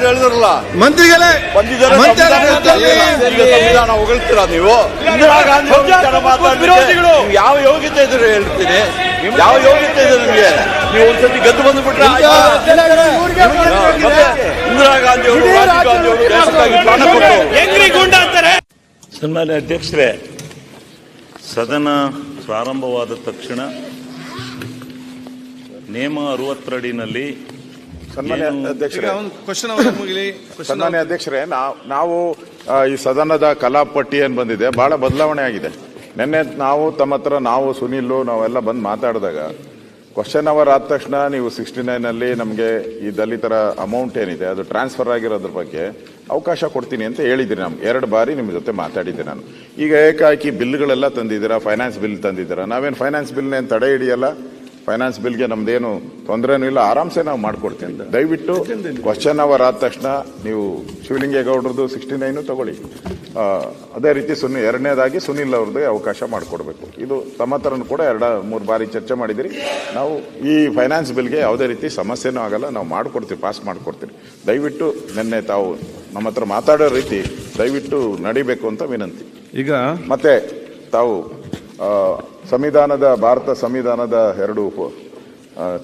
ಹೇಳಿದ್ರಲ್ಲ? ಮಂತ್ರಿಗಳೇ ಸಂವಿಧಾನ ಹೊಗಳ್ತೀರಾ ನೀವು? ಇಂದಿರಾ ಗಾಂಧಿ ಯಾವ ಯೋಗ್ಯತೆ ಇದ್ರೆ ಹೇಳ್ತೀನಿ. ಯಾವ ಯೋಗ್ಯತೆ ಇದೆ ನಿಮಗೆ? ನೀವು ಒಂದ್ಸತಿ ಗದ್ದು ಬಂದ್ಬಿಟ್ರೆ ಇಂದಿರಾ ಗಾಂಧಿ ಅವರು ರಾಜೀವ್ ಗಾಂಧಿ ಅವರು ದೇಶಕ್ಕಾಗಿ ಪ್ರಾಣ ಕೊಟ್ಟರು ಸನ್ಮಾನ್ಯ ಅಧ್ಯಕ್ಷರೇ ಸದನ ಪ್ರಾರಂಭವಾದ ತಕ್ಷಣ ನೇಮ ಅರವತ್ತರಡಿನಲ್ಲಿ ಸನ್ಮಾನ್ಯ ಅಧ್ಯಕ್ಷರೇ. ಸನ್ಮಾನ್ಯ ನಾವು ನಾವು ಈ ಸದನದ ಕಲಾಪಟ್ಟಿ ಏನು ಬಂದಿದೆ ಬಹಳ ಬದಲಾವಣೆ ಆಗಿದೆ. ನಿನ್ನೆ ನಾವು ತಮ್ಮ ಹತ್ರ ನಾವು ಸುನಿಲ್ ನಾವೆಲ್ಲ ಬಂದು ಮಾತಾಡಿದಾಗ ಕ್ವಶನ್ ಅವರ್ ಆದ ತಕ್ಷಣ ನೀವು ಸಿಕ್ಸ್ಟಿ ನೈನಲ್ಲಿ ನಮಗೆ ಈ ದಲಿತರ ಅಮೌಂಟ್ ಏನಿದೆ ಅದು ಟ್ರಾನ್ಸ್ಫರ್ ಆಗಿರೋದ್ರ ಬಗ್ಗೆ ಅವಕಾಶ ಕೊಡ್ತೀನಿ ಅಂತ ಹೇಳಿದ್ರಿ ನಮ್ಗೆ. ಎರಡು ಬಾರಿ ನಿಮ್ಮ ಜೊತೆ ಮಾತಾಡಿದ್ದೆ ನಾನು. ಈಗ ಏಕಾಏಕಿ ಬಿಲ್ಗಳೆಲ್ಲ ತಂದಿದ್ದೀರಾ ಫೈನಾನ್ಸ್ ಬಿಲ್ ತಂದಿದ್ದೀರಾ? ನಾವೇನು ಫೈನಾನ್ಸ್ ಬಿಲ್ನೇನು ತಡೆ ಹಿಡಿಯಲ್ಲ? ಫೈನಾನ್ಸ್ ಬಿಲ್ಗೆ ನಮ್ದೇನು ತೊಂದರೆನೂ ಇಲ್ಲ. ಆರಾಮ್ಸೆ ನಾವು ಮಾಡ್ಕೊಡ್ತೀನಿ ದಯವಿಟ್ಟು ಕ್ವಶನ್ ಅವರ್ ಆದ ತಕ್ಷಣ ನೀವು ಶಿವಲಿಂಗೇಗೌಡರದು ಸಿಕ್ಸ್ಟಿ ನೈನು ತಗೊಳ್ಳಿ ಅದೇ ರೀತಿ ಸುನಿ ಎರಡನೇದಾಗಿ ಸುನಿಲ್ ಅವ್ರದ್ದು ಅವಕಾಶ ಮಾಡಿಕೊಡ್ಬೇಕು. ಇದು ತಮ್ಮ ಥರನೂ ಕೂಡ ಎರಡ ಮೂರು ಬಾರಿ ಚರ್ಚೆ ಮಾಡಿದಿರಿ. ನಾವು ಈ ಫೈನಾನ್ಸ್ ಬಿಲ್ಗೆ ಯಾವುದೇ ರೀತಿ ಸಮಸ್ಯೆನೂ ಆಗಲ್ಲ. ನಾವು ಮಾಡಿಕೊಡ್ತೀವಿ ಪಾಸ್ ಮಾಡಿಕೊಡ್ತೀವಿ. ದಯವಿಟ್ಟು ನಿನ್ನೆ ತಾವು ನಮ್ಮ ಹತ್ರ ಮಾತಾಡೋ ರೀತಿ ದಯವಿಟ್ಟು ನಡಿಬೇಕು ಅಂತ ವಿನಂತಿ. ಈಗ ಮತ್ತೆ ತಾವು ಸಂವಿಧಾನದ ಭಾರತ ಸಂವಿಧಾನದ ಎರಡು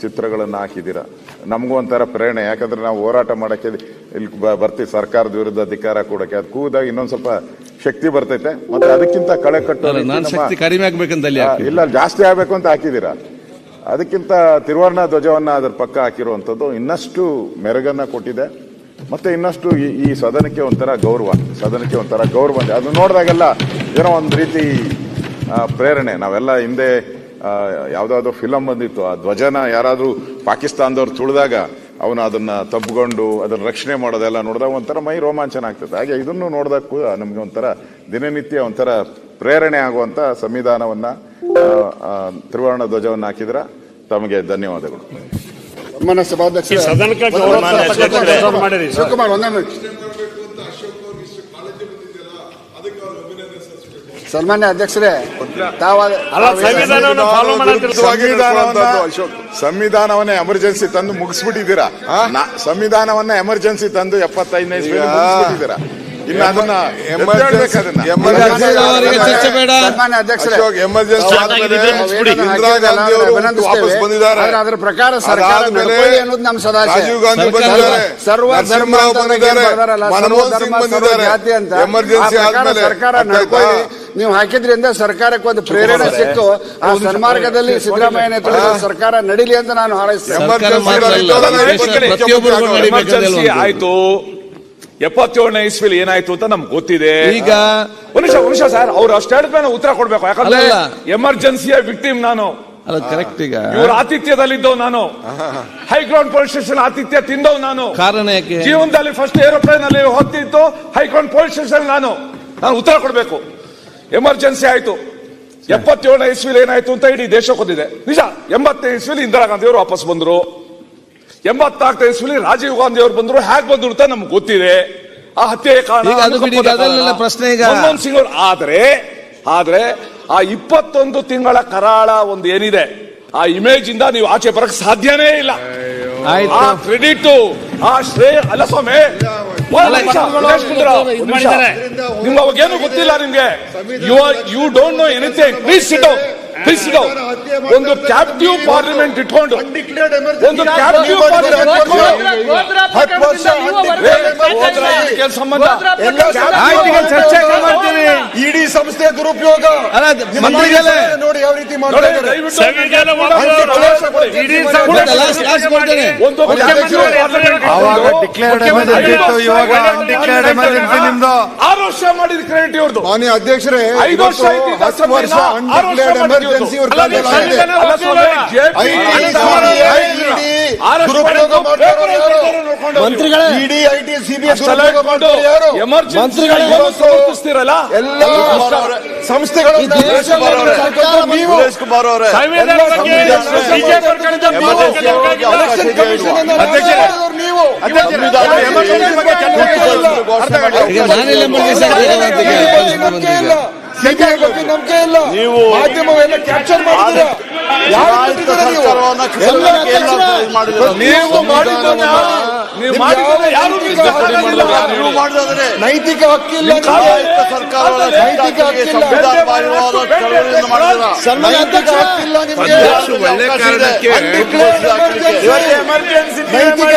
ಚಿತ್ರಗಳನ್ನು ಹಾಕಿದ್ದೀರಾ. ನಮಗೂ ಒಂಥರ ಪ್ರೇರಣೆ ಯಾಕಂದ್ರೆ ನಾವು ಹೋರಾಟ ಮಾಡೋಕ್ಕೆ ಇಲ್ಲಿ ಬ- ಬರ್ತೀವಿ ಸರ್ಕಾರದ ವಿರುದ್ಧ ಅಧಿಕಾರ ಕೊಡೋಕ್ಕೆ. ಅದು ಕೂದಾಗ ಇನ್ನೊಂದು ಸ್ವಲ್ಪ ಶಕ್ತಿ ಬರ್ತೈತೆ. ಮತ್ತೆ ಅದಕ್ಕಿಂತ ಕಳೆ ಕಟ್ಟು ಕಡಿಮೆ ಆಗ್ಬೇಕಂತ. ಇಲ್ಲ ಜಾಸ್ತಿ ಆಗಬೇಕು ಅಂತ ಹಾಕಿದ್ದೀರಾ. ಅದಕ್ಕಿಂತ ತಿರುವರ್ಣ ಧ್ವಜವನ್ನು ಅದ್ರ ಪಕ್ಕ ಹಾಕಿರುವಂಥದ್ದು ಇನ್ನಷ್ಟು ಮೆರಗನ್ನು ಕೊಟ್ಟಿದೆ. ಮತ್ತೆ ಇನ್ನಷ್ಟು ಈ ಈ ಸದನಕ್ಕೆ ಒಂಥರ ಗೌರವ ಸದನಕ್ಕೆ ಒಂಥರ ಗೌರವ. ಇದೆ ಅದು ನೋಡಿದಾಗೆಲ್ಲ ಏನೋ ಒಂದು ರೀತಿ ಪ್ರೇರಣೆ. ನಾವೆಲ್ಲ ಹಿಂದೆ ಯಾವುದಾದ್ರು ಫಿಲಂ ಬಂದಿತ್ತು. ಆ ಧ್ವಜನ ಯಾರಾದರೂ ಪಾಕಿಸ್ತಾನದವ್ರು ತುಳಿದಾಗ ಅವನು ಅದನ್ನ ತಬ್ಕೊಂಡು ಅದನ್ನ ರಕ್ಷಣೆ ಮಾಡೋದೆಲ್ಲ ನೋಡಿದಾಗ ಒಂಥರ ಮೈ ರೋಮಾಂಚನ ಆಗ್ತದೆ. ಹಾಗೆ ಇದನ್ನು ನೋಡಿದಾಗ ಕೂಡ ನಮಗೆ ಒಂಥರ ದಿನನಿತ್ಯ ಒಂಥರ ಪ್ರೇರಣೆ ಆಗುವಂತ ಸಂವಿಧಾನವನ್ನ ತ್ರಿವರ್ಣ ಧ್ವಜವನ್ನು ಹಾಕಿದ್ರ ತಮಗೆ ಧನ್ಯವಾದಗಳು. ಸನ್ಮಾನ್ಯ ಸಭಾಧ್ಯಕ್ಷ ಸದನಕ್ಕೆ ಗೌರವ ಅಧ್ಯಕ್ಷರೇ. ಶಿವಕುಮಾರ್ ಒಂದೇ ನಿಮಿಷ. ಸನ್ಮಾನ್ಯ ಅಧ್ಯಕ್ಷರೇ ತಾವ ಸಂವಿಧಾನವನ್ನ ಸಂವಿಧಾನವನ್ನ ಎಮರ್ಜೆನ್ಸಿ ತಂದು ಮುಗಿಸ್ಬಿಟ್ಟಿದ್ದೀರಾ? ನಾ- ಸಂವಿಧಾನವನ್ನ ಎಮರ್ಜೆನ್ಸಿ ತಂದು ಎಪ್ಪತ್ತೈದನೇ ಅದರ ಪ್ರಕಾರ ರಾಜೀವ್ ಗಾಂಧಿ ಬಂದಿದ್ದಾರೆ. ಸರ್ವ ಧರ್ಮ ಮನಮೋಹನ್ ಸಿಂಗ್ ಬಂದಿದ್ದಾರೆ. ಎಮರ್ಜೆನ್ಸಿ ಆದ್ಮೇಲೆ ಸರ್ಕಾರ ನಡ್ಕೊಳ್ಳಿ. ನೀವು ಹಾಕಿದ್ರಿಂದ ಸರ್ಕಾರಕ್ಕೆ ಒಂದು ಪ್ರೇರಣೆ ಸಿಕ್ಕು ಆ ಸನ್ಮಾರ್ಗದಲ್ಲಿ ಸಿದ್ದರಾಮಯ್ಯ ನೇತೃತ್ವದ ಸರ್ಕಾರ ನಡೀಲಿ ಅಂತ ನಾನು ಹಾರೈಸ್ತೇನೆ. ಆಯ್ತು. ಎಪ್ಪತ್ತೇಳನೇ ಇಸ್ವಿಲಿ ಏನಾಯ್ತು ಅಂತ ನಮ್ಗೆ ಗೊತ್ತಿದೆ. ಈಗ ಮನುಷ್ಯ ಮನುಷ್ಯ ಸರ್ ಅವ್ರು ಅಷ್ಟು ಹೇಳಿದ್ಮೇಲೆ ಉತ್ತರ ಕೊಡ್ಬೇಕು. ಯಾಕಂದ್ರೆ. ಎಮರ್ಜೆನ್ಸಿಯ ವಿಕ್ಟಿಮ್ ನಾನು. ಅಲ್ಲ ಕರೆಕ್ಟ್ ಈಗ. ಇವ್ರ ಆತಿಥ್ಯದಲ್ಲಿದ್ದವ್ ನಾನು. ಹೈಗ್ರೌಂಡ್ ಪೊಲೀಸ್ ಸ್ಟೇಷನ್ ಆತಿಥ್ಯ ತಿಂದವ್ ನಾನು. ಕಾರಣ ಯಾಕೆ? ಜೀವನದಲ್ಲಿ ಫಸ್ಟ್ ಏರೋಪ್ಲೇನ್ ಅಲ್ಲಿ ಹೊತ್ತಿತ್ತು ಹೈಗ್ರೌಂಡ್ ಪೊಲೀಸ್ ಸ್ಟೇಷನ್ ನಾನು. ನಾನು ಉತ್ತರ ಕೊಡ್ಬೇಕು. ಎಮರ್ಜೆನ್ಸಿ ಆಯ್ತು. ಎಪ್ಪತ್ತೇಳನೇ ಇಸ್ವಿಲಿ ಏನಾಯ್ತು ಅಂತ ಇಡೀ ದೇಶ ಗೊತ್ತಿದೆ. ನಿಜ ಎಂಬತ್ತನೇ ಇಸ್ವಿಲಿ ಇಂದಿರಾ ಗಾಂಧಿ ಅವರು ವಾಪಸ್ ಬಂದ್ರು. ಎಂಬತ್ನಾಲ್ಕನೇ ಇಸ್ವಿಲಿ ರಾಜೀವ್ ಗಾಂಧಿ ಅವರು ಬಂದ್ರು ಹ್ಯಾಕ್ ಬಂದ್ರು ಅಂತ ನಮ್ಗೆ ಗೊತ್ತಿದೆ. ಆ ಹತ್ಯೆ ಕಾರಣ ಪ್ರಶ್ನೆ ಈಗ. ಮನಮೋಹನ್ ಸಿಂಗ್ ಅವರು ಆದ್ರೆ ಆದ್ರೆ ಆ ಇಪ್ಪತ್ತೊಂದು ತಿಂಗಳ ಕರಾಳ ಒಂದು ಏನಿದೆ ಆ ಇಮೇಜ್ ಇಂದ ನೀವು ಆಚೆ ಬರಕ್ ಸಾಧ್ಯನೇ ಇಲ್ಲ. ಆ ಕ್ರೆಡಿಟ್ ಆ ಶ್ರೇಯ ಅಲ್ಲ ಸ್ವಾಮಿ. ನಿಮ್ಗೆ ಅವಾಗೇನು ಗೊತ್ತಿಲ್ಲ ನಿಮ್ಗೆ. You are you don't know anything please sit ಒಂದು ಕ್ಯಾಪ್ಟಿವ್ ಪಾರ್ಲಿಮೆಂಟ್ ಇಟ್ಕೊಂಡು ಒಂದು ಕ್ಯಾಪ್ಟಿವ್ ಪಾರ್ಲಿಮೆಂಟ್ ಕೆಲಸ ಸಂಬಂಧ. ಇಡೀ ಸಂಸ್ಥೆ ದುರುಪಯೋಗ. ಮಂತ್ರಿಗಳೇ ನೋಡಿ ಯಾವ ರೀತಿ ಮಾಡಿದ ಕ್ರೆಡಿಟ್ ಇವ್ರದ್ದು. ಮಾನ್ಯ ಅಧ್ಯಕ್ಷರೇ ಐದು ವರ್ಷ ಇವತ್ತು ಆಯ್ತು ಮಂತ್ರಿಗಳೇ ಇಡಿ ಐಟಿ ಸಿಬಿಎಸ್ ಮಂತ್ರಿಗಳೇ ಎಲ್ಲ ಸಂಸ್ಥೆಗಳು ನೀವು ನೀವು ಮಾಧ್ಯಮವೆಲ್ಲ ಕ್ಯಾಪ್ಚರ್ ಮಾಡಿದ್ರು. ನೀವು ನೈತಿಕ ಹಕ್ಕಿಲ್ಲ. ಸರ್ಕಾರ ನೈತಿಕ ಹಕ್ಕಿಲ್ಲ.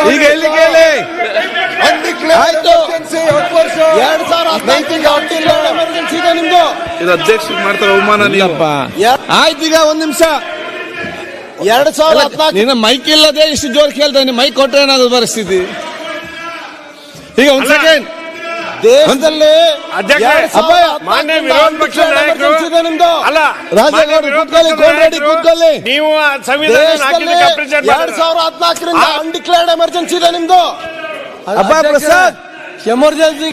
ನಿಮ್ಗೆ. ಇದೆ ಅಧ್ಯಕ್ಷರಿಗೆ ಮಾಡ್ತಾರೆ ಅವಮಾನ ನೀವಪ್ಪ ಆಯ್ತು ಈಗ ಒಂದ್ ನಿಮಿಷ. ಎರಡ್ ಸಾವಿರದ ಹದಿನಾಲ್ಕು ನಿನ್ನ ಮೈಕ್ ಇಲ್ಲದೆ ಇಷ್ಟು ಜೋರ್ ಕೇಳ್ತಾನೆ ಮೈಕ್ ಕೊಟ್ರೆ ಏನಾದ್ರು ಪರಿಸ್ಥಿತಿ? ಈಗ ಒಂದ್ ಸೆಕೆಂಡ್ ದೇಶದಲ್ಲಿ ಮಾನ್ಯ ವಿರೋಧ ನಾಯಕರು- ಅಲ್ಲ ರಾಜೇಗೌಡರು ಕೂತ್ಕೊಳ್ಳಿ ರೆಡಿ ಕೂತ್ಕೊಳ್ಳಿ. ನೀವು ಆ ಸಂವಿಧಾನ ಎರಡ್ ಸಾವಿರದ ಹದಿನಾಲ್ಕರಿಂದ ಅನ್ಡಿಕ್ಲೇರ್ಡ್ ಎಮರ್ಜೆನ್ಸಿ ಇದೆ ನಿಮ್ದು. ಅಬ್ಬಾ ಪ್ರಸಾದ್. ಎಮರ್ಜೆನ್ಸಿ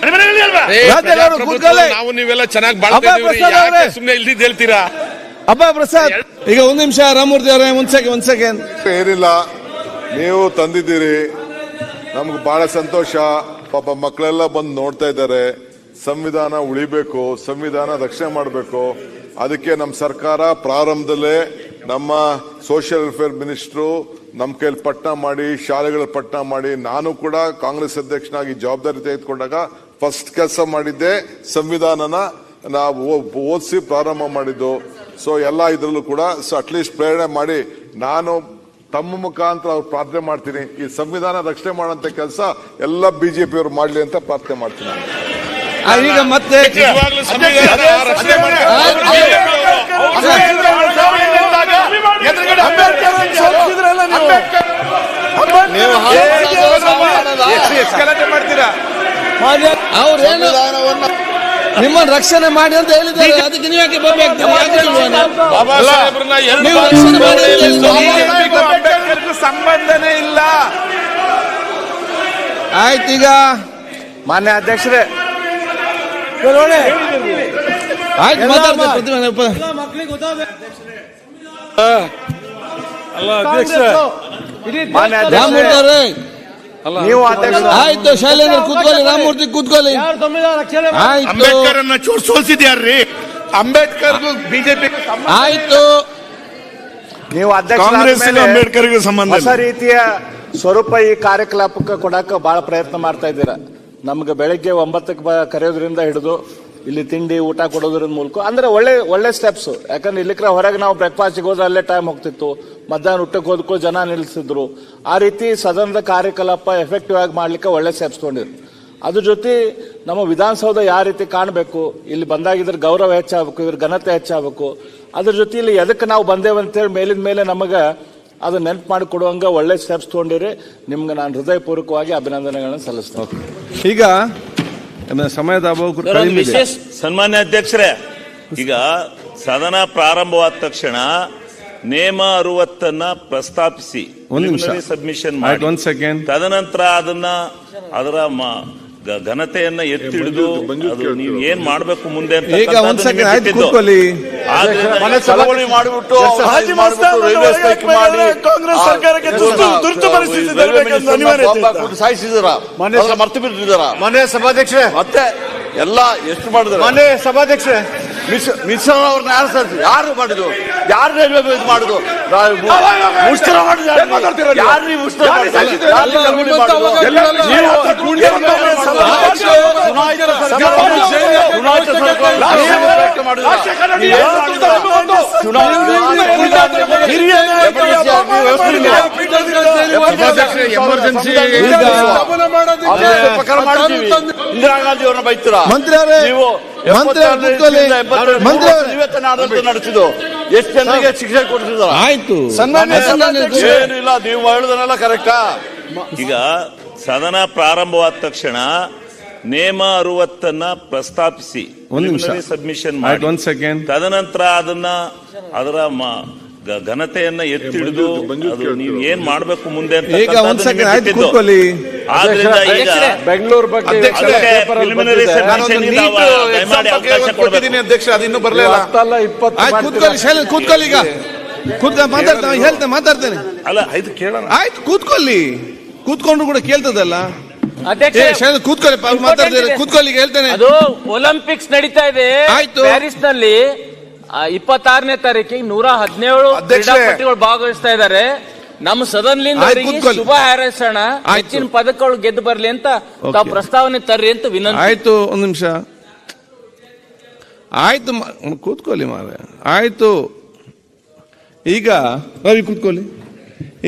ನಾವು ನೀವೆಲ್ಲ ಚೆನ್ನಾಗಿ. ಸುಮ್ಮನೆ ಇಲ್ದಿದ್ದು ಹೇಳ್ತೀರಾ? ಅಬ್ಬಾ ಪ್ರಸಾದ್. ಈಗ ಒಂದ್ ನಿಮಿಷ ರಾಮೂರ್ತಿ ಅವರೇ ಒಂದ್ ಸೆಕೆಂಡ್ ಒಂದ್ ಸೆಕೆಂಡ್ ಏನಿಲ್ಲ ನೀವು ತಂದಿದ್ದೀರಿ. ನಮ್ಗೆ ಬಹಳ ಸಂತೋಷ. ಪಾಪ ಮಕ್ಕಳೆಲ್ಲ ಬಂದು ನೋಡ್ತಾ ಇದ್ದಾರೆ. ಸಂವಿಧಾನ ಉಳಿಬೇಕು ಸಂವಿಧಾನ ರಕ್ಷಣೆ ಮಾಡಬೇಕು. ಅದಕ್ಕೆ ನಮ್ಮ ಸರ್ಕಾರ ಪ್ರಾರಂಭದಲ್ಲೇ ನಮ್ಮ ಸೋಷಿಯಲ್ ವೆಲ್ಫೇರ್ ಮಿನಿಸ್ಟ್ರು ನಮ್ಮ ಕೈಯಲ್ಲಿ ಪಟ್ಟಣ ಮಾಡಿ ಶಾಲೆಗಳ ಪಟ್ಟಣ ಮಾಡಿ ನಾನು ಕೂಡ ಕಾಂಗ್ರೆಸ್ ಅಧ್ಯಕ್ಷನಾಗಿ ಜವಾಬ್ದಾರಿ ತೆಗೆದುಕೊಂಡಾಗ ಫಸ್ಟ್ ಕೆಲಸ ಮಾಡಿದ್ದೆ ಸಂವಿಧಾನನ ನಾವು ಓದಿಸಿ ಪ್ರಾರಂಭ ಮಾಡಿದ್ದು ಸೊ ಎಲ್ಲ ಇದರಲ್ಲೂ ಕೂಡ ಸೊ ಅಟ್ಲೀಸ್ಟ್ ಪ್ರೇರಣೆ ಮಾಡಿ ನಾನು ತಮ್ಮ ಮುಖಾಂತರ ಅವ್ರು ಪ್ರಾರ್ಥನೆ ಮಾಡ್ತೀನಿ ಈ ಸಂವಿಧಾನ ರಕ್ಷಣೆ ಮಾಡುವಂತ ಕೆಲಸ ಎಲ್ಲ ಬಿಜೆಪಿ ಅವರು ಮಾಡಲಿ ಅಂತ ಪ್ರಾರ್ಥನೆ ಮಾಡ್ತೀನಿ ಈಗ ಮತ್ತೆ ರಕ್ಷಣೆ ನೀವು? ಗಲಾಟೆ ಮಾಡ್ತೀರಾ? ಅವ್ರೇನು ನಿಮ್ಮನ್ನ ರಕ್ಷಣೆ ಮಾಡಿ ಅಂತ ಹೇಳಿದ್ದಾರೆ. ಅದಕ್ಕೆ ನೀವು ಯಾಕೆ ಬಾಬಿ ಸಂಬಂಧನೇ ಇಲ್ಲ. ಆಯ್ತು ಈಗ. ಮಾನ್ಯ ಅಧ್ಯಕ್ಷರೇ. ಆಯ್ತು ಮಾತಾಡ್ತಾರೆ ಪ್ರತಿಭಟನೆ ಅಧ್ಯಕ್ಷ. ಮಾನ್ಯ ರಾಮಮೂರ್ತಿ ನೀವು ಅಧ್ಯಕ್ಷ ಆಯ್ತು ಶೈಲೇಂದ್ರ ಕೂತ್ಕೊಳ್ಳಿ ರಾಮಮೂರ್ತಿ ಕೂತ್ಕೊಳ್ಳಿ. ಆಯ್ತು. ಅಂಬೇಡ್ಕರ್ ಅನ್ನ ಚೋಟ್ ಸೋಲ್ಸಿದ್ಯಾರ್ರಿ ಅಂಬೇಡ್ಕರ್ ಬಿಜೆಪಿ ಆಯ್ತು. ನೀವು ಅಧ್ಯಕ್ಷ ಕಾಂಗ್ರೆಸ್ ಅಂಬೇಡ್ಕರ್ಗೂ ಸಂಬಂಧ ಹೊಸ ರೀತಿಯ ಸ್ವರೂಪ ಈ ಕಾರ್ಯಕಲಾಪಕ್ಕೆ ಕೊಡಕ್ಕೆ ಬಹಳ ಪ್ರಯತ್ನ ಮಾಡ್ತಾ ಇದ್ದೀರಾ. ನಮ್ಗೆ ಬೆಳಗ್ಗೆ ಒಂಬತ್ತಕ್ಕೆ ಬ ಕರೆಯೋದ್ರಿಂದ ಹಿಡಿದು ಇಲ್ಲಿ ತಿಂಡಿ, ಊಟ ಕೊಡೋದ್ರ ಮೂಲಕ. ಅಂದ್ರೆ ಒಳ್ಳೆ ಒಳ್ಳೆ ಸ್ಟೆಪ್ಸ್ ಯಾಕಂದ್ರೆ ಇಲ್ಲಿಕ್ರ ಹೊರಗೆ ನಾವು ಬ್ರೇಕ್ಫಾಸ್ಟ್ಗೆ ಹೋದ್ರೆ ಅಲ್ಲೇ ಟೈಮ್ ಹೋಗ್ತಿತ್ತು. ಮಧ್ಯಾಹ್ನ ಊಟಕ್ಕೆ ಹೋದಕ್ಕೂ ಜನ ನಿಲ್ಲಿಸಿದ್ರು ಆ ರೀತಿ ಸದನದ ಕಾರ್ಯಕಲಾಪ ಎಫೆಕ್ಟಿವ್ ಆಗಿ ಮಾಡ್ಲಿಕ್ಕೆ ಒಳ್ಳೆ ಸ್ಟೆಪ್ಸ್ ತೊಗೊಂಡಿದ್ರು. ಅದ್ರ ಜೊತೆ ನಮ್ಮ ವಿಧಾನಸೌಧ ಯಾವ ರೀತಿ ಕಾಣಬೇಕು? ಇಲ್ಲಿ ಬಂದಾಗಿದ್ರೆ ಗೌರವ ಹೆಚ್ಚಾಗಬೇಕು ಇವ್ರ ಘನತೆ ಹೆಚ್ಚಾಗಬೇಕು. ಅದ್ರ ಜೊತೆ ಇಲ್ಲಿ ಎದಕ್ಕೆ ನಾವು ಬಂದೇವೆ ಅಂತೇಳಿ ಮೇಲಿನ ಮೇಲೆ ನಮಗೆ ಅದು ನೆನಪು ಮಾಡಿ ಕೊಡುವಂಗ ಒಳ್ಳೆ ಸ್ಟೆಪ್ಸ್ ತೊಗೊಂಡಿರಿ. ನಿಮ್ಗೆ ನಾನು ಹೃದಯಪೂರ್ವಕವಾಗಿ ಅಭಿನಂದನೆಗಳನ್ನು ಸಲ್ಲಿಸ್ತೇನೆ. ಈಗ ಸಮಯದ ಇದೆ. ಸನ್ಮಾನ್ಯ ಅಧ್ಯಕ್ಷರೇ ಈಗ ಸದನ ಪ್ರಾರಂಭವಾದ ತಕ್ಷಣ ನೇಮ ಅರುವತ್ತನ್ನ ಪ್ರಸ್ತಾಪಿಸಿ. ಸಬ್ಮಿಷನ್ ಮಾಡಿ ಸೆಕೆಂಡ್ ತದನಂತರ ಅದನ್ನ ಅದರ ಘನತೆಯನ್ನ ಎತ್ತಿ ಹಿಡಿದು ಅದು ನೀವು ಏನ್ ಮಾಡ್ಬೇಕು ಮುಂದೆ ಅಂತ ಈಗ ಒಂದ್ ಸೆಕೆಂಡ್ ಕೂತ್ಕೊಳ್ಳಿ. ಮನೆ ಚಳವಳಿ ಮಾಡಿಬಿಟ್ಟು ಮನೆ ಸಭಾಧ್ಯಕ್ಷರೇ. ಮತ್ತೆ ಎಲ್ಲ ಎಷ್ಟು ಮಾಡಿದ್ರೆ? ಮನೆ ಸಭಾಧ್ಯಕ್ಷರೇ ಮಿಶ್ರ ಅವ್ರನ್ನ ಯಾರು ಸರ್ ಯಾರು ಮಾಡಿದ್ರು ಯಾರು ರೈಲ್ವೆ ಇದು ಮಾಡುದು? ಮುಷ್ಕರ ಮಾಡಿದ್ರು ಯಾರು? ಮಾತಾಡ್ತೀರ? ಯಾರು ನೀವು ಮುಷ್ಕರ ಚುನಾಯಿತ ಚುನಾಯಿತ ಸರ್ಕಾರ ಎಮರ್ಜೆನ್ಸಿ ಇಂದಿರಾ ಗಾಂಧಿ ಅವ್ರನ್ನ ಬೈತೀರಾ? ಮಂತ್ರಿ ನೀವು ನಡೆಸಿದ್ದು. ಎಷ್ಟು ಜನರಿಗೆ ಶಿಕ್ಷೆ ಕೊಡ್ತಿದಾರ ಆಯ್ತು. ಏನಿಲ್ಲ ನೀವು ಹೇಳುದನ್ನೆಲ್ಲ ಕರೆಕ್ಟಾ ಈಗ ಸದನ ಪ್ರಾರಂಭವಾದ ತಕ್ಷಣ ನೇಮ ಅರುವತ್ತನ್ನ ಪ್ರಸ್ತಾಪಿಸಿ. ಒಂದು ನಿಮಿಷ. ಸಬ್ಮಿಷನ್ ಮಾಡಿ. ಒಂದ್ ಸೆಕೆಂಡ್ ತದನಂತರ ಅದನ್ನ ಅದರ ಘನತೆಯನ್ನ ಎತ್ತಿ ಹಿಡಿದು ಅದು ನೀವು ಏನ್ ಮಾಡ್ಬೇಕು ಮುಂದೆ ಅಂತ ಈಗ ಒಂದ್ ಸೆಕೆಂಡ್ ಆಯ್ತು ಕೂತ್ಕೊಳ್ಳಿ. ಆದ್ರಿಂದ ಈಗ ಬೆಂಗಳೂರು ಬಗ್ಗೆ ಅಧ್ಯಕ್ಷರೇ, ಅದಕ್ಕೆ preliminary submission ಇಂದ ಅವ- ದಯಮಾಡಿ ಅವಕಾಶ ಕೊಡ್ಬೇಕು. ಅಧ್ಯಕ್ಷ ಅದಿನ್ನೂ ಬರಲಿಲ್ಲ. ಹತ್ತಲ್ಲ ಇಪ್ಪತ್ತು ಆಯ್ತು ಕೂತ್ಕೊಳ್ಳಿ ಶೈಲೇಂದ್ರ ಕೂತ್ಕೊಳ್ಳಿ ಈಗ. ಮಾತಾಡ್ತೇನೆ ಹೇಳ್ತೇನೆ ಮಾತಾಡ್ತೇನೆ. ಅಲ್ಲ ಇದು ಕೇಳೋಣ. ಆಯ್ತು ಕೂತ್ಕೊಳ್ಳಿ. ಕೂತ್ಕೊಂಡ್ರು ಕೂಡ ಕೇಳ್ತದಲ್ಲ. ಕೂತ್ಕೊಳ್ಳಿ ಕೂತ್ಕೊಳ್ಳಿ ಹೇಳ್ತೇನೆ. ಅದು ಒಲಿಂಪಿಕ್ಸ್ ನಡೀತಾ ಇದೆ. ಪ್ಯಾರಿಸ್ನಲ್ಲಿ ಇಪ್ಪತ್ತಾರನೇ ತಾರೀಕಿಗೆ ನೂರ ಹದಿನೇಳು. ಕ್ರೀಡಾಪಟುಗಳು ಭಾಗವಹಿಸ್ತಾ ಇದ್ದಾರೆ. ನಮ್ಮ ಸದನ್ಲಿಂದ ಶುಭ ಹಾರೈಸೋಣ. ಹೆಚ್ಚಿನ ಪದಕಗಳು ಗೆದ್ದು ಬರ್ಲಿ ಅಂತ ತಾವು ಪ್ರಸ್ತಾವನೆ ತರ್ರಿ ಅಂತ ವಿನಂತಿ. ಆಯ್ತು ಒಂದು ನಿಮಿಷ. ಆಯ್ತು ಕೂತ್ಕೊಳ್ಳಿ ಮಾರ ಆಯ್ತು. ಈಗ ರವಿ ಕೂತ್ಕೊಳ್ಳಿ.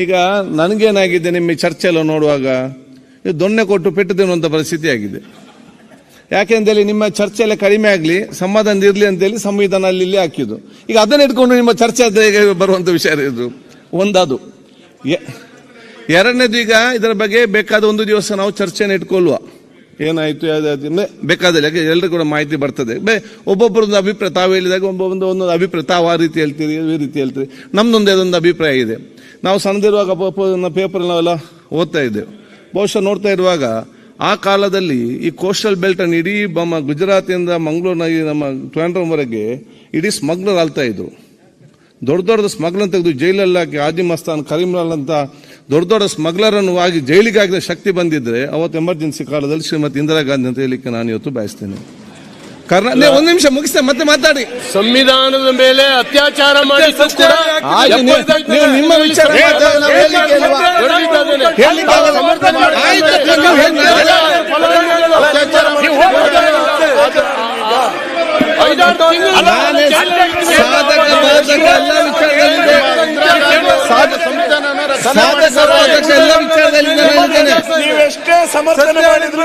ಈಗ ನನಗೇನಾಗಿದೆ ನಿಮ್ಮ ಚರ್ಚೆಲ್ಲ ನೋಡುವಾಗ? ದೊಣ್ಣೆ ಕೊಟ್ಟು ಪೆಟ್ಟು ತಿನ್ನುವಂಥ ಪರಿಸ್ಥಿತಿ ಆಗಿದೆ. ಯಾಕೆಂದೇಳಿ ನಿಮ್ಮ ಚರ್ಚೆ ಕಡಿಮೆ ಆಗಲಿ ಸಮಾಧಾನ ಇರಲಿ ಅಂತೇಳಿ ಸಂವಿಧಾನ ಅಲ್ಲಿ ಇಲ್ಲಿ ಹಾಕಿದ್ದು. ಈಗ ಅದನ್ನ ಇಟ್ಕೊಂಡು ನಿಮ್ಮ ಚರ್ಚೆ ಬರುವಂಥ ವಿಷಯ ಇದು. ಒಂದದು ಎರಡನೇದು ಈಗ ಇದರ ಬಗ್ಗೆ ಬೇಕಾದ ಒಂದು ದಿವಸ ನಾವು ಚರ್ಚೆನ ಇಟ್ಕೊಳ್ಳುವ. ಏನಾಯ್ತು ಬೇಕಾದಲ್ಲಿ, ಯಾಕೆ ಎಲ್ಲರಿಗೂ ಕೂಡ ಮಾಹಿತಿ ಬರ್ತದೆ. ಬೇ ಒಬ್ಬೊಬ್ಬರೊಂದು ಅಭಿಪ್ರಾಯ, ತಾವು ಹೇಳಿದಾಗ ಒಬ್ಬೊಂದು ಒಂದೊಂದು ಅಭಿಪ್ರಾಯ, ತಾವು ಆ ರೀತಿ ಹೇಳ್ತೀರಿ, ಈ ರೀತಿ ಹೇಳ್ತೀರಿ. ನಮ್ದೊಂದು ಅದೊಂದು ಅಭಿಪ್ರಾಯ ಇದೆ. ನಾವು ಸಣ್ಣದಿರುವಾಗ ಪೇಪರ್ ನಾವೆಲ್ಲ ಓದ್ತಾ ಇದ್ದೇವೆ. ಬಹುಶಃ ನೋಡ್ತಾ ಇರುವಾಗ ಆ ಕಾಲದಲ್ಲಿ ಈ ಕೋಸ್ಟಲ್ ಬೆಲ್ಟ್ ಅನ್ನು ಇಡೀ ನಮ್ಮ ಗುಜರಾತಿಂದ ಮಂಗಳೂರಿನಾಗಿ ನಮ್ಮ ಟ್ರ್ಯಾಂಡ್ರಮ್ವರೆಗೆ ಇಡೀ ಸ್ಮಗ್ಲರ್ ಆಳ್ತಾ ಇದ್ರು. ದೊಡ್ಡ ದೊಡ್ಡ ಸ್ಮಗ್ಲರ್ ತೆಗೆದು ಜೈಲಲ್ಲಿ ಹಾಕಿ ಆದಿಮಸ್ತಾನ್ ಕರೀಂಲಾಲ್ ಅಂತ ದೊಡ್ಡ ದೊಡ್ಡ ಸ್ಮಗ್ಲರ್ ಅನ್ನು ಆಗಿ ಜೈಲಿಗೆ ಶಕ್ತಿ ಬಂದಿದ್ದರೆ ಅವತ್ತು ಎಮರ್ಜೆನ್ಸಿ ಕಾಲದಲ್ಲಿ ಶ್ರೀಮತಿ ಇಂದಿರಾ ಗಾಂಧಿ ಅಂತ ಹೇಳಲಿಕ್ಕೆ ನಾನು ಇವತ್ತು ಬಯಸ್ತೇನೆ. ಕರ್ನಾ ನೀವು ಒಂದು ನಿಮಿಷ ಮುಗಿಸ್ತೇನೆ ಮತ್ತೆ ಮಾತಾಡಿ. ಸಂವಿಧಾನದ ಮೇಲೆ ಅತ್ಯಾಚಾರ ನಿಮ್ಮ ವಿಚಾರ ಸಾಧಕ ಎಲ್ಲ ಹೇಳಿದ್ದೇನೆ. ನೀವೆಷ್ಟೇ ಸಮರ್ಥನೆ ಮಾಡಿದ್ರು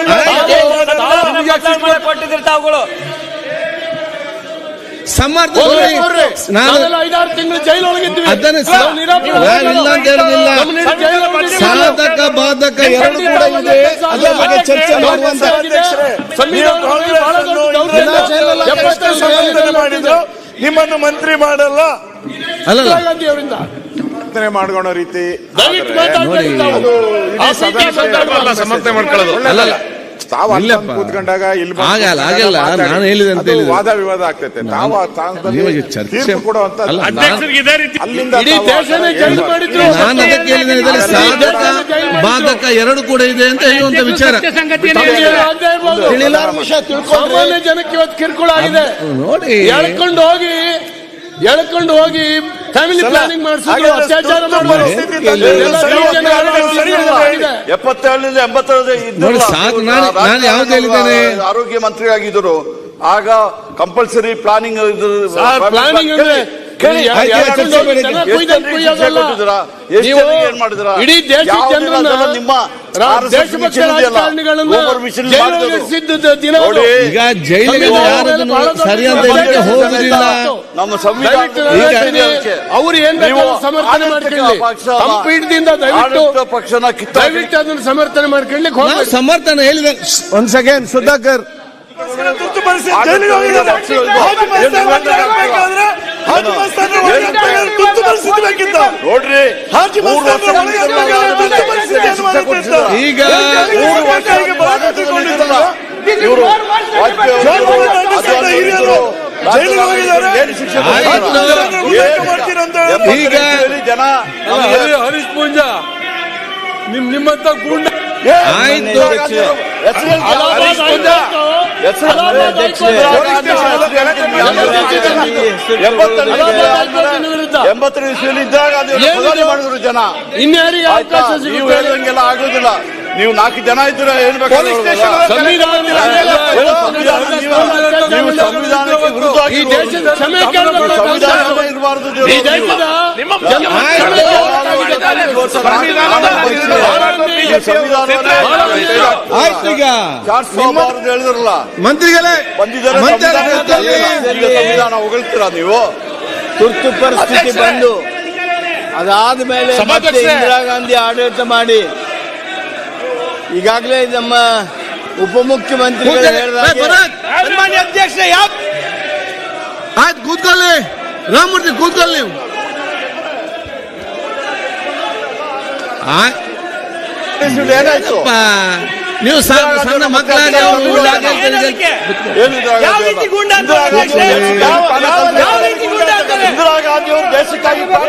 ಕೊಟ್ಟಿದ್ರು ತಾವುಗಳು. ಸಮರ್ಥ ನಾನು ಐದಾರು ತಿಂಗಳು ಜೈಲೊಳಗಿದ್ವಿ ಅದನ್ನೇ ಸ- ನಾನಿಲ್ಲ ಅಂತ ಹೇಳುದಿಲ್ಲ ಸಾಧಕ ಬಾಧಕ ಎರಡು ಕೂಡ ಇದೆ. ಅದರ ಬಗ್ಗೆ ಚರ್ಚೆ ಮಾಡುವಂತ ಸಮರ್ಥನೆ ಮಾಡಿದ್ರು. ನಿಮ್ಮನ್ನು ಮಂತ್ರಿ ಮಾಡಲ್ಲ. ಅವರಿಂದ ಸಮರ್ಥನೆ ಮಾಡ್ಕೊಳೋ ರೀತಿ. ಸಮರ್ಥನೆ ಮಾಡ್ಕೊಳ್ಳೋದು. ಅಲ್ಲಲ್ಲ. ತಾವು ಅಲ್ಲಿ ಇಲ್ಲಪ್ಪ. ಬಂದು ಕೂತ್ಕೊಂಡಾಗ ಇಲ್ಲಿ ಬಂದು ಆಗಲ್ಲ, ಕೂತ್ಕೊಂಡಾಗ ಆಗಲ್ಲ. ಮಾತಾಡಿ. ನಾನು ಹೇಳಿದೆ ಅಂತ ಅದು ಹೇಳಿದೆ. ವಾದ ವಿವಾದ ಆಗ್ತೈತೆ. ತಾವು ಆ ಸ್ಥಾನದಲ್ಲಿ ನಿಮಗೆ ಚರ್ಚೆ ತೀರ್ಪು ಕೊಡುವಂತ ಅಲ್ಲ, ನಾನು- ಅಧ್ಯಕ್ಷರಿಗೆ ಇದೇ ರೀತಿ ಅಲ್ಲಿಂದ ಇಡೀ ತಾವು ದೇಶನೇ ಆ- ಜೈಲು ಮಾಡಿದ್ರು. ನಾನು ಅದಕ್ಕೆ ಹೇಳಿದ್ದೇನೆ ಇದರಲ್ಲಿ ಸಾಧಕ ಬಾಧಕ ಎರಡು ಕೂಡ ಇದೆ ಅಂತ ಹೇಳುವಂತ ವಿಚಾರ. ತಿಳಿಲಾರ ವಿಷಯ ತಿಳ್ಕೊಂಡ್ರೆ ಸಾಮಾನ್ಯ ಜನಕ್ಕೆ ಇವತ್ತು ಕಿರುಕುಳ ಆಗಿದೆ. ನೋಡಿ. ಎಳ್ಕೊಂಡು ಹೋಗಿ ಎಳ್ಕೊಂಡು ಹೋಗಿ ಫ್ಯಾಮಿಲಿ ಪ್ಲಾನಿಂಗ್ ಮಾಡಿಸಿದ್ರು ಅತ್ಯಾಚಾರ ಮಾಡಿದ್ರು. ಎಲ್ಲ ಯಾವ್ದು ನಾನು ಆರೋಗ್ಯ ಮಂತ್ರಿ ಆಗಿದ್ರು ಆಗ ಕಂಪಲ್ಸರಿ ಪ್ಲಾನಿಂಗ್ ಇಡೀ ದೇಶದ ಜನರನ್ನ ನಿಮ್ಮ ಈಗ ಜೈಲಿಗೆ ಸಂವಿಧಾನ ಯಾರು ಮೇಲೆ ಬಹಳ ದೊಡ್ಡ ಸರಿ ಅಂತ ಪ್ರಮಾಣದಲ್ಲಿ ಹೇಳಕ್ಕೆ ಹೋಗುದಿಲ್ಲ ನಮ್ಮ ಅವ್ರು ಏನ್ ಸಮರ್ಥನೆ ಮಾಡ್ಕೊಳ್ಳಿ. ದಯವಿಟ್ಟು ಪಕ್ಷನ ಕಿತ್ತಾಕಿ ದಯವಿಟ್ಟು ಅದನ್ನ ಸಮರ್ಥನೆ ಹೋಗ್ಬೇಡಿ. ಸಮರ್ಥನೆ ಹೇಳಿದೆ ಒಂದ್ ಸೆಕೆಂಡ್ ಸುಧಾಕರ್ ನೋಡ್ರಿ? ಈಗ ಮೂರು ವರ್ಷ. ಇವರು ಈಗ- ಜನ ಹರೀಶ್ ಪೂಂಜಾ ನಿಮ್ ನಿಮ್ಮಂತ ಗುಂಡ ಆಯ್ತು. ಎಂಬತ್ತರ ಇಸ್ವಿಯಲ್ಲಿ? ಪ್ರಧಾನಿ ಮಾಡಿದ್ರು ಜನ. ಇನ್ಯಾರಿಗೆ ಆಗೋದಿಲ್ಲ. ನೀವು ನಾಲ್ಕು ಜನ ಇದ್ರೆ ಏನ್ ಬೇಕು ಹೇಳಿದ್ರಲ್ಲ ಮಂತ್ರಿಗಳೇ ಬಂದಿದ್ದಾರೆ ಮಂತ್ರಿ ಸಂವಿಧಾನ ಹೊಗಳ್ತೀರಾ ನೀವು ತುರ್ತು ಪರಿಸ್ಥಿತಿ ಬಂದು ಅದಾದ ಮೇಲೆ ಮತ್ತೆ ಇಂದಿರಾ ಗಾಂಧಿ ಆಡಳಿತ ಮಾಡಿ ಈಗಾಗಲೇ ನಮ್ಮ ಉಪಮುಖ್ಯಮಂತ್ರಿಗಳು ಅಧ್ಯಕ್ಷ ಆಯ್ತು ಕೂತ್ಕೊಳ್ಳಿ ರಾಮಮೂರ್ತಿ ಕೂತ್ಕೊಳ್ಳಿ ನೀವು ನೀವು ಸಣ್ಣ ಸಣ್ಣ ಮಕ್ಕಳಾಗಿ? ಇಂದಿರಾ ಗಾಂಧಿ ಅವರು ದೇಶಕ್ಕಾಗಿ ಪ್ರಾಣ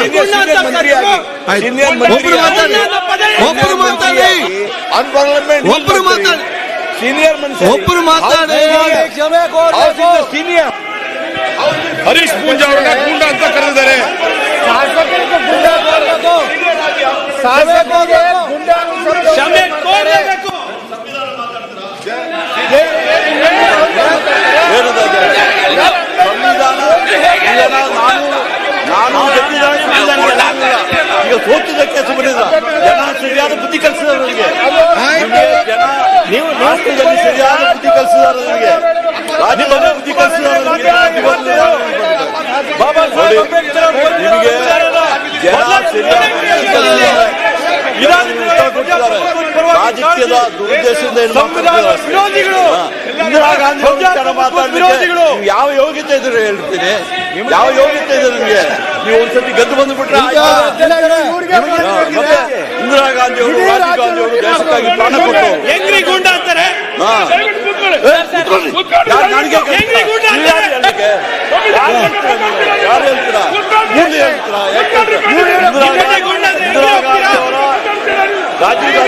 ನೀವು ಕೂತ್ಕೊಳ್ಳಿ ಈಗ ಆಯ್ತು. ಒಬ್ರು ಮಾತಾಡಿ ಒಬ್ರು ಮಾತಾಡಿ ಅನ್ಪಾರ್ಲಿಮೆಂಟ್ ಒಬ್ರು ಮಾತಾಡಿ ಸೀನಿಯರ್ ಮನುಷ್ಯ ಒಬ್ರು ಮಾತಾಡಿ ಸೀನಿಯರ್ ಹರೀಶ್ ಪೂಂಜಾ ಅವರನ್ನ ಗೂಂಡ ಅಂತ ಕರೆದಿದ್ದಾರೆ ಕ್ಷಮೆ ಕೋರಲೇಬೇಕು ಸಂವಿಧಾನ ಈಗ ನಾನು ನಾನು ಗೆದ್ದಿದ್ದಾನೆ ಸಂವಿಧಾನಕ್ಕೆ ನಾನಿಲ್ಲ. ಈಗ ಸೋತಿದ್ದಕ್ಕೆ ಸುಮ್ಮನಿಲ್ಲ ಜನ ಸರಿಯಾದ ಬುದ್ಧಿ ಕಲಿಸಿದಾರೆ ನನಗೆ ನಿಮಗೆ ಜನ ನೀವು ರಾಷ್ಟ್ರದಲ್ಲಿ ಸರಿಯಾದ ಬುದ್ಧಿ ಕಲಿಸಿದಾರೆ ನನಗೆ ರಾಜ್ಯದಲ್ಲಿ ಬುದ್ಧಿ ಕಲಿಸಿದಾರೆ ನಿಮಗೆ ಜನ ಸರಿಯಾದ ಬುದ್ಧಿ ಕಲಿಸಿದ್ದಾರೆ. ರಾಜಕೀಯದ ದುರುದ್ದೇಶದಿಂದ ವಿರೋಧಿಗಳು. ಇಂದಿರಾ ಗಾಂಧಿ ವಿರೋಧಿಗಳು. ಯಾವ ಯೋಗ್ಯತೆ ಇದ್ರೆ ಹೇಳ್ತೀನಿ. ಯಾವ ಯೋಗ್ಯತೆ ಇದೆ ನಿಮಗೆ. ನೀವು ಒಂದ್ಸತಿ ಗದ್ದು ಬಂದ್ಬಿಟ್ರೆ? ಇಂದಿರಾ ಗಾಂಧಿ ಅವರು ರಾಜೀವ್ ಗಾಂಧಿ ಅವರು ದೇಶಕ್ಕಾಗಿ ಪ್ರಾಣ ಕೊಟ್ಟು. ಹೆಂಗ್ರಿ ಗುಂಡ ಅಂತಾರೆ. ಯಾರು ಹೇಳ್ತೀರಾ? ಹೇಳ್ತೀರಾ ಇಂದಿರಾ ಗಾಂಧಿ ಅವರ ರಾಜೀವ್ ಗಾಂಧಿ